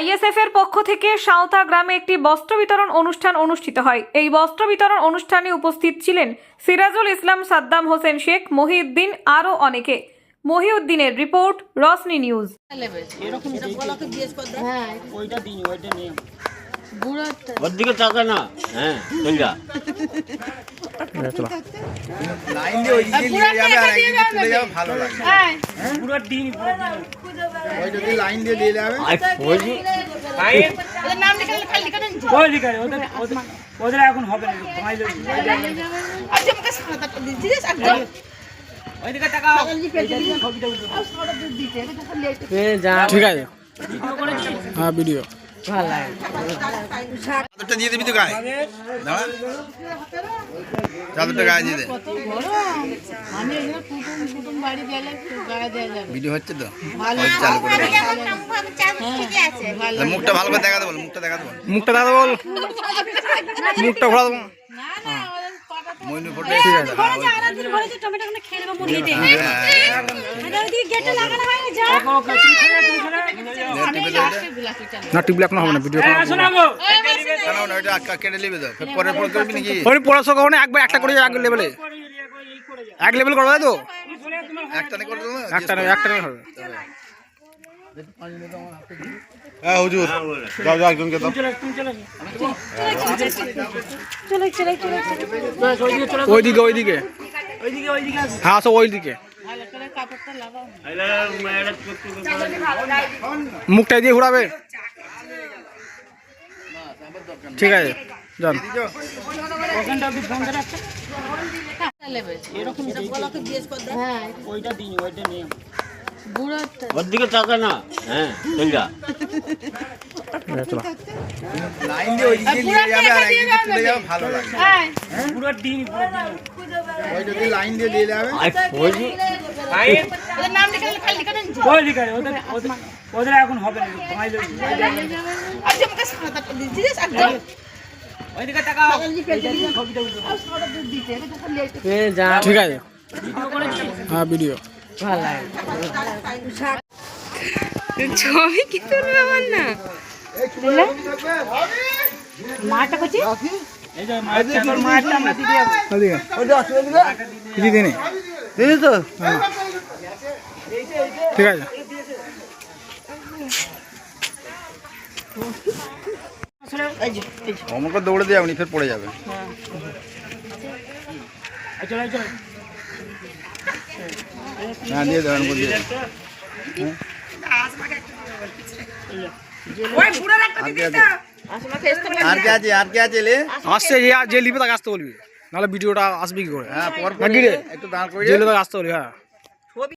ISF এর পক্ষ থেকে সাঁওতা গ্রামে একটি বস্ত্র বিতরণ অনুষ্ঠান অনুষ্ঠিত হয়। এই বস্ত্র বিতরণ অনুষ্ঠানে উপস্থিত ছিলেন সিরাজুল ইসলাম সাদ্দাম হোসেন শেখ মহিউদ্দিন আরও অনেকে। মহিউদ্দিনের রিপোর্ট রসনি নিউজ। হ্যাঁ হ্যাঁ ভালো লাইন দিয়ে দিয়ে যাবে। ওদের এখন হবে না আচ্ছা ঠিক আছে। হ্যাঁ ভিডিও চাদরটা দিয়ে দিবি তো গায়ে? দাঁড়া। চাদরটা গায়ে দিয়ে দে। ভিডিও হচ্ছে তো? চালু করে দে। হ্যাঁ, মুখটা ভালো করে দেখাতে বল মুখটা দেখাতে বল। মুখটা দাদা বল। মুখটা ঘোরা দেবো না না আমাদের পাটা তো মইনু ফটো ঠিক আছে বিলাসী চাল না টিপলে এখন হবে না ভিডিও আসো না গো কেন না ওটা আটকা কেটে নেবে তো। ফের পরে পরে করবি নাকি পড়াশোনা একবার একটা করে এক লেভেলে। এক লেভেল করবে তাই তো? একটা নে একটা নেই একটা নেই হবে। হ্যাঁ হুজুর। যাও যাও একজনকে দাও। চলে তুমি চলে ওইদিকে ওইদিকে। হ্যাঁ আসো ওইদিকে। ভালো করে কাপড়টা লাগাও মুখটা দিয়ে ঘোরাবে। ঠিক আছে যান। এরকম হ্যাঁ ওইটা দিন ওইটা নিয়ে ওর দিকে তাকা না। হ্যাঁ চল যা। ঠিক আছে, চলো লাইন দিয়ে ওই দিকে নিয়ে যাবে আর একদিকে তুলে যাবে। ভালো লাগবে। হ্যাঁ পুরো দিন পুরো দিন। ওই যদি লাইন দিয়ে দিয়ে যাবে। আই বলছি ওদের নাম লিখালে খালি লিখে দেন। ওই দিকে ওদের ওদের ওদের এখন হবে না আমাকে সাদা দিছিস একদম ঠিক আছে। হ্যাঁ ভিডিও। ছবি কি তুলবে আমার না? মাটা করছি এই যে মারটা তোর মারটা আমরা দিতে যাব ওইদিকে কিছু দিনে দিদি তো ঠিক আছে আমাকে দৌড়ে দিয়ে আপনি ফের পড়ে যাবে। দিয়ে দেবেন আর কে আছে? আর কে আছে? লে? আসছে যে যে লিবে তাকে আসতে বলবি। নাহলে ভিডিওটা আসবে কি করে? হ্যাঁ পর একটু দাঁড় করে তাকে আসতে বলবি হ্যাঁ।